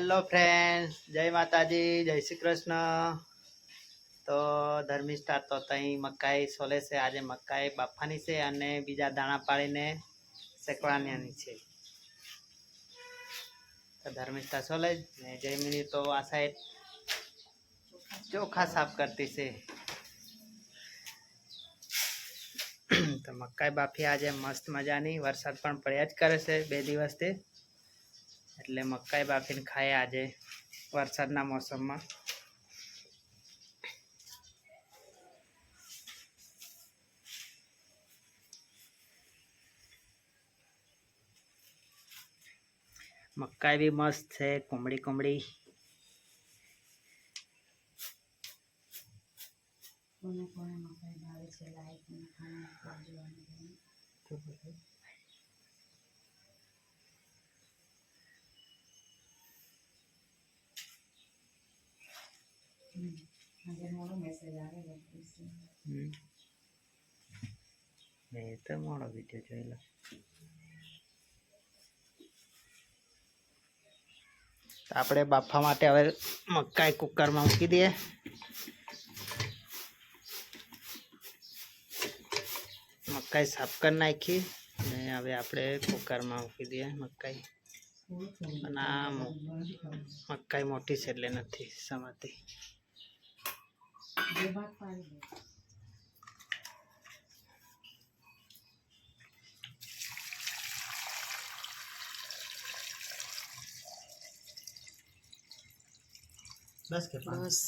Hello friends જય માતાજી જય શ્રી કૃષ્ણ તો ધર્મિષ્ઠા તો ત્યાં મકાઈ સોલે છે. આજે મકાઈ બાફાની છે અને બીજા દાણા પાડીને શેકવાની છે. તો ધર્મિષ્ઠા સોલે ને જયમિની તો આ સાઈડ ચોખા સાફ કરતી છે. તો મકાઈ બાફી આજે મસ્ત મજાની. વરસાદ પણ પડ્યા જ કરે છે બે દિવસથી. એટલે મકાઈ બાફીને ખાય આજે વરસાદના મોસમમાં. મકાઈ બી મસ્ત છે કોમડી કોમડી. કોને કોને મકાઈ ભાવે છે લાઈક અને ખાના કરજો મેં તો મોડો વીડિયો જોયેલો આપણે બાફા માટે હવે મકાઈ કુકરમાં મૂકી દઈએ મકાઈ સાફ કરી નાખી ને હવે આપણે કુકરમાં મૂકી દઈએ મકાઈ અને આ. મકાઈ મોટી છે એટલે નથી સમાતી બે ભાગ પાડી દો બસ કે બસ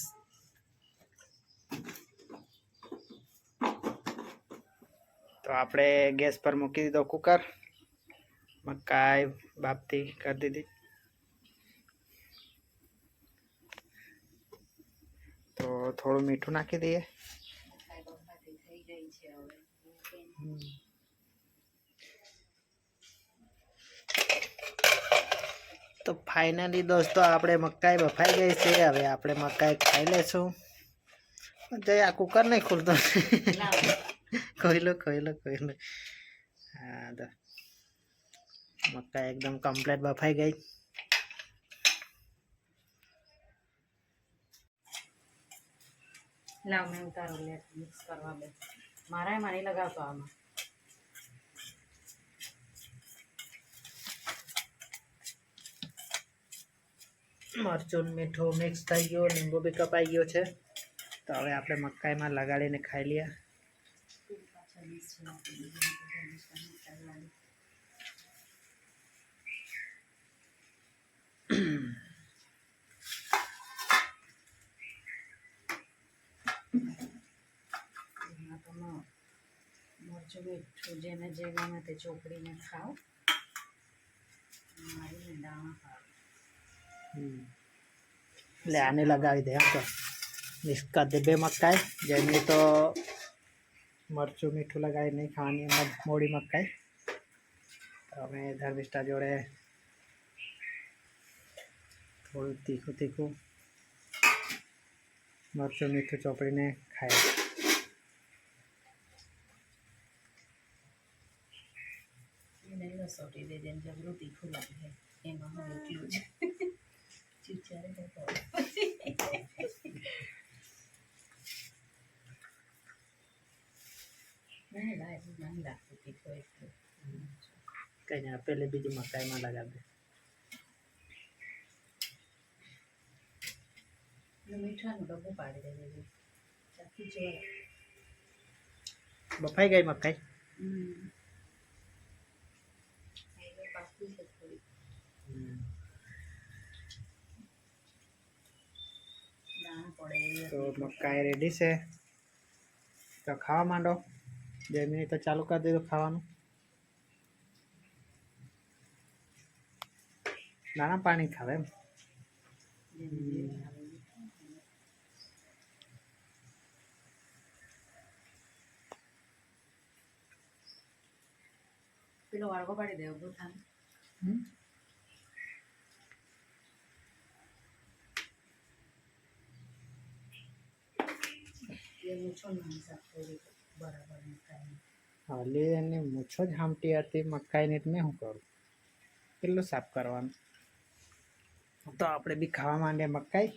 તો આપણે ગેસ પર મૂકી દીધો કુકર મકાઈ બાપતી કરી દીધી તો થોડું મીઠું નાખી દઈએ તો ફાઇનલી દોસ્તો આપણે મકાઈ બફાઈ ગઈ છે હવે આપણે મકાઈ ખાઈ લેશું જય આ કુકર નહીં ખુલતો લાવ ખોઈલો ખોઈલો ખોઈલો હા તો મકાઈ એકદમ કમ્પ્લીટ બફાઈ ગઈ લાવ, મેં ઉતારો લે મિક્સ કરવા બે એમાં નહીં લગાવતો આમાં. મરચું, મીઠું મિક્સ થઈ ગયું, લીંબુ બી કપાઈ ગયો છે. તો હવે આપણે મકાઈમાં લગાડીને ખાઈ લઈએ પાછા વીસ છે આપી દીધી તો ધનુષા મકાઈ વાળી. એમાં તો મ- મરચું મીઠું જેને જે ગમે તે ચોપડીને ખાઓ મારીને દાણા ખાઓ એટલે આને લગાવી દે તો. મિક્સ કરી મકાઈ. જેની તો મરચું મીઠું લગાવી, નહીં ખાવાની મોડી મકાઈ. તો અમે ધર્મિષ્ઠા જોડે થોડું તીખું તીખું મરચું મીઠું ચોપડીને ખાય એને દે જેમ જબરું તીખું લાગે એમાં હું એટલું જ ચીચારે તો. નહીં લાગે નહીં લાગતું તીખું એટલું કઈ નહીં પેલે બીજી મકાઈમાં લગાવી મીઠાનું ડબ્બું પાડી દેવું ચાખી જોવા બફાઈ ગઈ મકાઈ? હમ એટલે પાકું છે થોડી દાણા પડે તો મકાઈ રેડી છે. તો ખાવા માંડો. બે મિનિટ તો ચાલુ કરી દીધું ખાવાનું. નાના પાણી ખાવે એમ. પેલો વાળગો પાડી દે ઊભો થાય હમ? એ મૂછો જ હામટી હતી મકાઈની મેં શું કરું? કેટલું સાફ કરવાનું? તો આપણે બી ખાવા માંડે મકાઈ.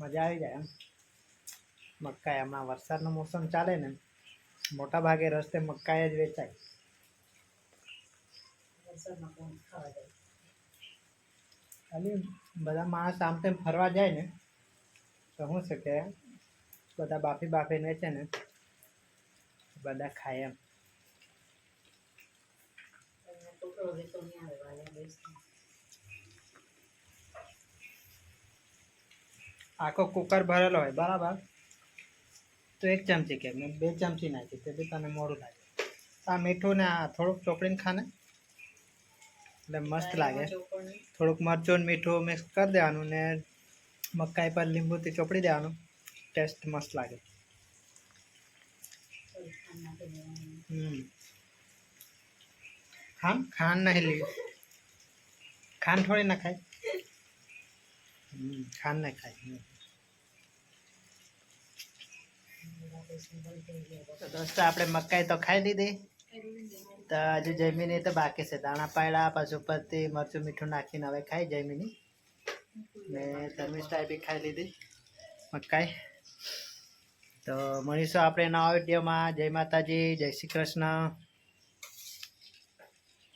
મજા આવી જાય એમ. મકાઈ, હમણાં વરસાદનો મોસમ ચાલે ને, મોટા ભાગે રસ્તે મકાઈ જ વેચાય વરસાદમાં કોણ ખાવા જાય ખાલી બધા માણસ આમ તેમ ફરવા જાય ને, તો શું છે કે બધા બાફી બાફીને છે ને, બધા ખાય એમ. આખો કુકર ભરેલો હોય, બરાબર? તો એક ચમચી કે, બે ચમચી નાખી, તે બી તને મોડું લાગે. આ મીઠું ને આ થોડુંક ચોપડીને ખાને. એટલે મસ્ત લાગે. થોડુંક મરચું મીઠું મિક્સ કરી દેવાનું ને મકાઈ પર લીંબુથી ચોપડી દેવાનું. ટેસ્ટ મસ્ત લાગે. ખાન ખાંડ? નહીં લીધું ખાંડ થોડી ના ખાય. ખાંડ નહીં ખાય. દોસ્તો, આપણે મકાઈ તો ખાઈ લીધી. તો હજુ જમીની તો બાકી છે. દાણા પાડ્યા પાછું ઉપરથી મરચું, મીઠું નાખીને હવે ખાઈ જમીની. ને ધર્મિષ્ઠાએ બી ખાઈ લીધી મકાઈ. તો મળીશું આપણે નવા વિડીયોમાં. જય માતાજી, જય શ્રી કૃષ્ણ.